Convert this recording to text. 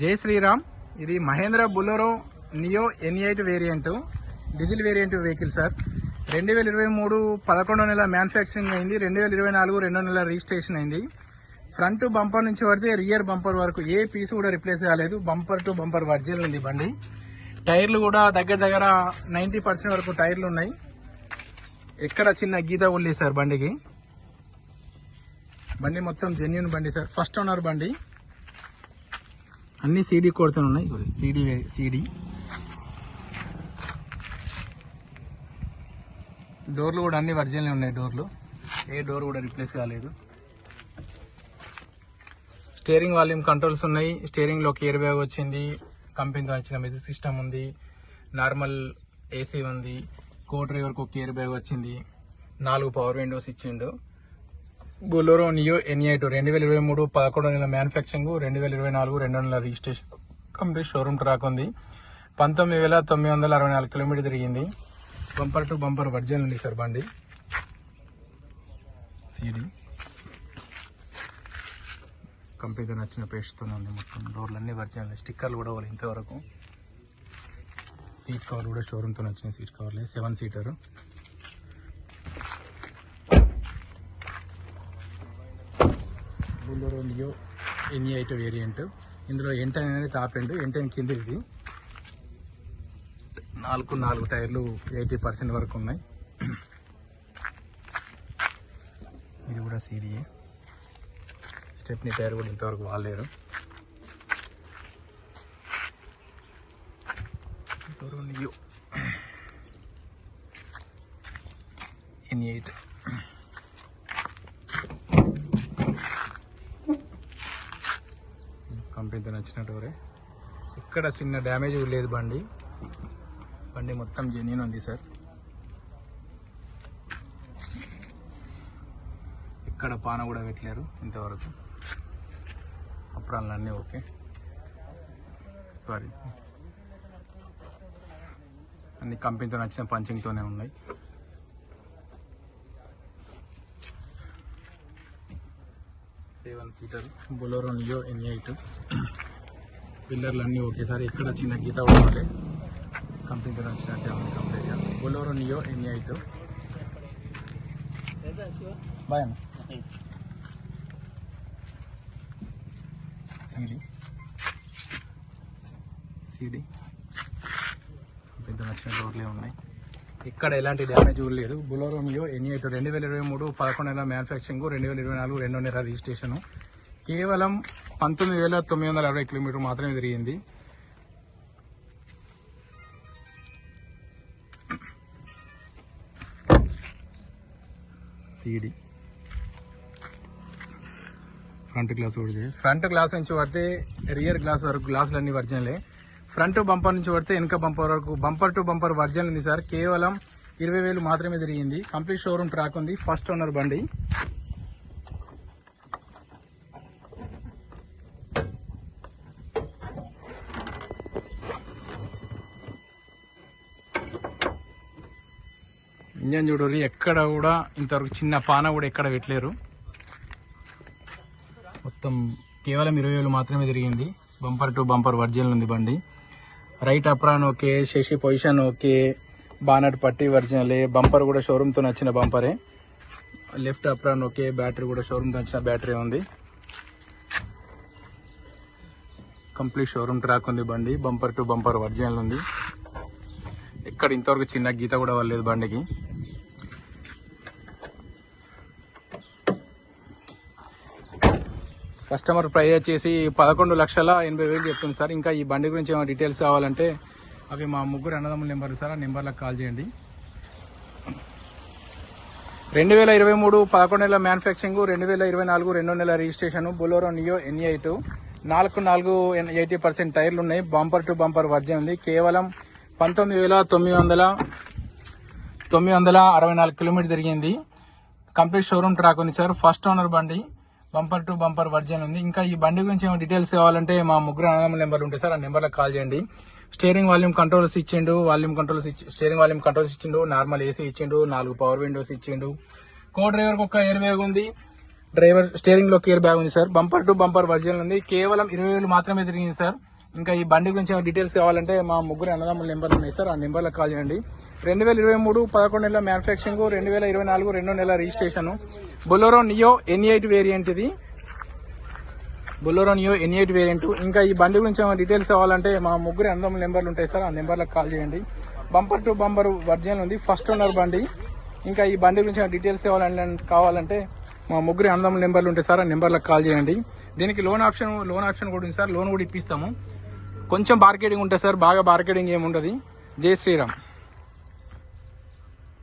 జై శ్రీరామ్. ఇది Mahindra Bolero neo ఎన్ variant diesel variant vehicle sir రెండు వేల ఇరవై మూడు పదకొండో నెల మ్యానుఫ్యాక్చరింగ్ అయింది. రెండు వేల ఇరవై నాలుగు రెండో నెల రిజిస్ట్రేషన్ అయింది. ఫ్రంట్ బంపర్ నుంచి పడితే రియర్ బంపర్ వరకు ఏ పీస్ కూడా రిప్లేస్ కాలేదు. బంపర్ టు బంపర్ వర్జిల్ ఉంది బండి. టైర్లు కూడా దగ్గర దగ్గర నైంటీ పర్సెంట్ వరకు టైర్లు ఉన్నాయి. ఎక్కడ చిన్న గీత ఉల్లి సార్ బండికి? బండి మొత్తం జెన్యున్ బండి సార్ ఫస్ట్ ఓనర్ బండి. అన్ని సీడీ కొడుతూనే ఉన్నాయి. సీడీ సీడీ డోర్లు కూడా అన్ని ఒరిజినల్ ఉన్నాయి డోర్లు ఏ డోర్ కూడా రిప్లేస్ కాలేదు. స్టీరింగ్ వాల్యూమ్ కంట్రోల్స్ ఉన్నాయి. స్టేరింగ్లో ఒక ఇయర్ బ్యాగ్ వచ్చింది. కంపెనీతో వచ్చిన మ్యూజిక్ సిస్టమ్ ఉంది. నార్మల్ ఏసీ ఉంది. కో డ్రైవర్కి ఒక ఇయర్ బ్యాగ్ వచ్చింది. నాలుగు పవర్ విండోస్ ఇచ్చిండు. Bolero Neo N I two రెండు వేల ఇరవై మూడు పదకొండు నెలల మ్యానుఫ్యాక్చరింగ్ రెండు వేల ఇరవై నాలుగు రెండు నెలల రిజిస్ట్రేషన్ కంప్లీట్ షోరూమ్ ట్రాక్ ఉంది పంతొమ్మిది వేల తొమ్మిది వందల అరవై నాలుగు కిలోమీటర్ తిరిగింది. బంపర్ టు బంపర్ వర్జన్ ఉంది సార్ బండి. సీడీ. కంపెనీతో నచ్చిన పేస్ట్తో ఉంది మొత్తం. డోర్లు అన్ని వర్జన్ స్టిక్కర్లు కూడా వాళ్ళు ఇంతవరకు. సీట్ కవర్ కూడా షోరూమ్తో వచ్చిన seat కవర్లే. Seven seater. Bolero Neo N eight variant. ఇందులో ఎంటైన్ అనేది టాప్ ఎండ్. ఎంటైన్ కింద ఇది నాలుగు నాలుగు టైర్లు ఎయిటీ పర్సెంట్ వరకు ఉన్నాయి. ఇది కూడా సీడీఏ స్టెప్నీ టైర్ కూడా ఇంతవరకు వాడలేరు ఎన్ఈ ఎయిట్ కంపెనీతో నచ్చినట్టువరే ఇక్కడ చిన్న డ్యామేజ్ లేదు బండి. బండి మొత్తం జెన్యున్ ఉంది సార్. ఇక్కడ పాన కూడా పెట్టలేరు ఇంతవరకు. అప్పుడన్నీ ఓకే. సారీ అన్ని కంపెనీతో నచ్చిన పంచింగ్తోనే ఉన్నాయి. Seven seater Bolero Neo N eight పిల్లర్లు అన్నీ ఒకేసారి ఎక్కడ చిన్న గీత ఉండాలి? కంపెనీతో వచ్చినట్టే ఉంది కంప్లీట్గా బొలోరో నియో ఎన్ ఎయిట్ బాయ్ అన్న. సీడీ సీడీ కంపెనీతో నచ్చిన డోర్లే ఉన్నాయి. ఇక్కడ ఎలాంటి డ్యామేజ్ కూడా లేదు. బులోరో మియో ఎన్ ఎయిట్ రెండు వేల ఇరవై మూడు పదకొండు నెలల మ్యానుఫ్యాక్చరింగ్ రెండు వేల ఇరవై నాలుగు రెండో నెల రిజిస్ట్రేషన్ కేవలం పంతొమ్మిది వేల తొమ్మిది వందల అరవై కిలోమీటర్ మాత్రమే తిరిగింది. సిడి ఫ్రంట్ గ్లాస్ ఒకటి ఫ్రంట్ గ్లాస్ నుంచి పడితే రియర్ గ్లాస్ వరకు గ్లాసులు అన్ని ఫ్రంట్ బంపర్ నుంచి పడితే వెనక బంపర్ వరకు. బంపర్ టు బంపర్ వర్జన్ ఉంది సార్. కేవలం ఇరవై వేలు మాత్రమే తిరిగింది. కంప్లీట్ షోరూమ్ ట్రాక్ ఉంది. ఫస్ట్ ఓనర్ బండి. ఇంజన్ చూడరు. ఎక్కడ కూడా ఇంతవరకు చిన్న పాన కూడా ఎక్కడ పెట్టలేరు. మొత్తం కేవలం ఇరవై వేలు మాత్రమే తిరిగింది. బంపర్ టు బంపర్ వర్జన్ ఉంది బండి. Right apron okay chassis position okay bonnet పట్టి ఒరిజినలే బంపర్ కూడా షోరూమ్తో నచ్చిన బంపరే. లెఫ్ట్ అప్రాన్ ఓకే బ్యాటరీ కూడా షోరూమ్తో నచ్చిన బ్యాటరీ ఉంది. కంప్లీట్ షోరూమ్ ట్రాక్ ఉంది బండి బంపర్ టు బంపర్ ఒరిజినల్ ఉంది. ఎక్కడ ఇంతవరకు చిన్న గీత కూడా వల్లేదు బండికి. కస్టమర్ ప్రైస్ వచ్చేసి పదకొండు లక్షల ఎనభై వేలు చెప్తుంది సార్. ఇంకా ఈ బండి గురించి ఏమైనా డీటెయిల్స్ కావాలంటే అవి మా ముగ్గురు అన్నదమ్ముల నెంబర్ సార్. ఆ నెంబర్లకు కాల్ చేయండి. రెండు వేల ఇరవై మూడు పదకొండు నెలల మ్యానుఫ్యాక్చరింగ్ రెండు వేల ఇరవై నాలుగు రెండో నెల registration Bolero Neo N eight నాలుగు నాలుగు ఎయిటీ పర్సెంట్ టైర్లు ఉన్నాయి. బంపర్ టు బంపర్ వర్జన్ ఉంది. కేవలం పంతొమ్మిది వేల తొమ్మిది వందల తొమ్మిది వందల అరవై నాలుగు కిలోమీటర్ తిరిగింది. కంప్లీట్ షోరూమ్ ట్రాక్ ఉంది సార్. ఫస్ట్ ఓనర్ బండి బంపర్ టు బంపర్ వర్జన్ ఉంది. ఇంకా ఈ బండి గురించి ఏమైనా డీటెయిల్స్ కావాలంటే మా ముగ్గురు అన్నదమ్ముల నెంబర్ ఉంటాయి సార్ ఆ నెంబర్లకు కాల్ చేయండి. స్టీరింగ్ వాల్యూమ్ కంట్రోల్స్ ఇచ్చిండు volume controls steering volume controls ఇచ్చిండు నార్మల్ ఏసీ ఇచ్చిండు నాలుగు పవర్ విండోస్ ఇచ్చిండు. కో డ్రైవర్కి ఒక ఎయిర్ బ్యాగ్ ఉంది. డ్రైవర్ స్టీరింగ్లో కేర్ బ్యాగ్ ఉంది sir. Bumper to bumper version ఉంది. కేవలం ఇరవై వేలు మాత్రమే తిరిగింది సార్. ఇంకా ఈ బండి గురించి ఏమైనా డీటెయిల్స్ కావాలంటే మా ముగ్గురు అన్నదమ్ముల నెంబర్లు ఉన్నాయి సార్. ఆ నెంబర్లకు కాల్ చేయండి. రెండు వేల ఇరవై మూడు పదకొండు నెలల మ్యానుఫ్యాక్చరింగ్ రెండు వేల ఇరవై నాలుగు రెండో నెల registration Bolero Neo N eight variant ఇది. Bolero Neo N eight variant ఇంకా ఈ బండి గురించి ఏమైనా డీటెయిల్స్ కావాలంటే మా ముగ్గురు అందం నెంబర్లు ఉంటాయి సార్ ఆ నెంబర్లకు కాల్ చేయండి. బంపర్ టు బంపర్ వర్జన్ ఉంది ఫస్ట్ ఓనర్ బండి. ఇంకా ఈ బండి గురించి డీటెయిల్స్ కావాలంటే కావాలంటే మా ముగ్గురు అందం నెంబర్లు ఉంటాయి సార్ ఆ నెంబర్లకు కాల్ చేయండి. దీనికి లోన్ ఆప్షన్ లోన్ ఆప్షన్ కూడా ఉంది సార్ లోన్ కూడా ఇప్పిస్తాము. కొంచెం మార్కెటింగ్ ఉంటుంది సార్ బాగా మార్కెటింగ్ ఏమి ఉండదు జై శ్రీరామ్.